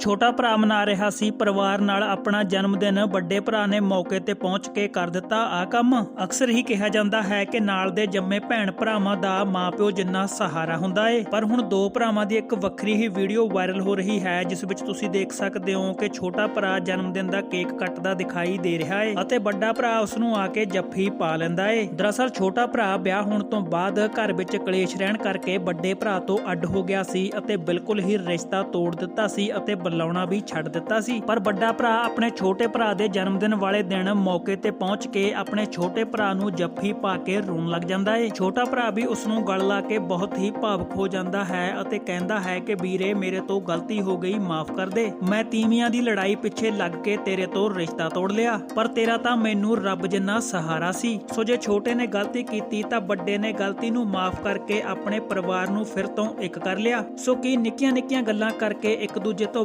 ਛੋਟਾ ਭਰਾ ਮਨਾ ਰਿਹਾ ਸੀ, ਪਰਿਵਾਰ ਨਾਲ ਆਪਣਾ ਜਨਮ ਦਿਨ ਵੱਡੇ ਭਰਾ ਨੇ ਮੌਕੇ ਤੇ ਪਹੁੰਚ ਕੇ ਕਰ ਦਿੱਤਾ ਆ ਕੰਮ। ਅਕਸਰ ਹੀ ਕਿਹਾ ਜਾਂਦਾ ਹੈ ਕਿ ਨਾਲ ਦੇ ਜੰਮੇ ਭੈਣ ਭਰਾਵਾਂ ਦਾ ਮਾਪਿਓ ਜਿੰਨਾ ਸਹਾਰਾ ਹੁੰਦਾ ਏ। ਪਰ ਹੁਣ ਦੋ ਭਰਾਵਾਂ ਦੀ ਇੱਕ ਵੱਖਰੀ ਹੀ ਵੀਡੀਓ ਵਾਇਰਲ ਹੋ ਰਹੀ ਹੈ, ਜਿਸ ਵਿੱਚ ਤੁਸੀਂ ਦੇਖ ਸਕਦੇ ਹੋ ਕਿ ਛੋਟਾ ਭਰਾ ਜਨਮ ਦਿਨ ਦਾ ਕੇਕ ਕੱਟਦਾ ਦਿਖਾਈ ਦੇ ਰਿਹਾ ਏ ਅਤੇ ਵੱਡਾ ਭਰਾ ਉਸ ਨੂੰ ਆ ਕੇ ਜੱਫੀ ਪਾ ਲੈਂਦਾ ਏ। ਦਰਅਸਲ ਛੋਟਾ ਭਰਾ ਵਿਆਹ ਹੋਣ ਤੋਂ ਬਾਅਦ ਘਰ ਵਿੱਚ ਕਲੇਸ਼ ਰਹਿਣ ਕਰਕੇ ਵੱਡੇ ਭਰਾ ਤੋਂ ਅੱਡ ਹੋ ਗਿਆ ਸੀ ਅਤੇ ਬਿਲਕੁਲ ਹੀ ਰਿਸ਼ਤਾ ਤੋੜ ਦਿੱਤਾ ਸੀ ਅਤੇ ਬੁਲਾਉਣਾ ਵੀ ਛੱਡ ਦਿੱਤਾ ਸੀ। ਪਰ ਵੱਡਾ ਭਰਾ ਆਪਣੇ ਛੋਟੇ ਭਰਾ ਦੇ ਜਨਮ ਦਿਨ ਵਾਲੇ ਦਿਨ ਮੌਕੇ ਤੇ ਪਹੁੰਚ ਕੇ ਆਪਣੇ ਛੋਟੇ ਭਰਾ ਨੂੰ ਜੱਫੀ ਪਾ ਕੇ ਰੋਣ ਲੱਗ ਜਾਂਦਾ ਏ। ਛੋਟਾ ਭਰਾ ਵੀ ਉਸ ਨੂੰ ਗਲ ਲਾ ਕੇ ਬਹੁਤ ਹੀ ਭਾਵੁਕ ਹੋ ਜਾਂਦਾ ਹੈ ਅਤੇ ਕਹਿੰਦਾ ਹੈ ਕਿ, ਵੀਰੇ, ਮੇਰੇ ਤੋਂ ਗਲਤੀ ਹੋ ਗਈ, ਮਾਫ ਕਰ ਦੇ। ਮੈਂ ਤੀਵੀਆਂ ਦੀ ਲੜਾਈ ਪਿੱਛੇ ਲੱਗ ਕੇ ਤੇਰੇ ਤੋਂ ਰਿਸ਼ਤਾ ਤੋੜ ਲਿਆ। ਪਰ ਤੇਰਾ ਤਾਂ ਮੈਨੂੰ ਰੱਬ ਜਿੰਨਾ ਸਹਾਰਾ ਸੀ। ਸੋ ਜੇ ਛੋਟੇ ਨੇ ਗਲਤੀ ਕੀਤੀ ਤਾਂ ਵੱਡੇ ਨੇ ਗਲਤੀ ਨੂੰ ਮਾਫ ਕਰਕੇ ਆਪਣੇ ਪਰਿਵਾਰ ਨੂੰ ਫਿਰ ਤੋਂ ਇੱਕ ਕਰ ਲਿਆ। ਸੋ ਕੀ ਨਿੱਕੀਆਂ ਨਿੱਕੀਆਂ ਗੱਲਾਂ ਕਰਕੇ ਇੱਕ ਦੂਜੇ ਤੋਂ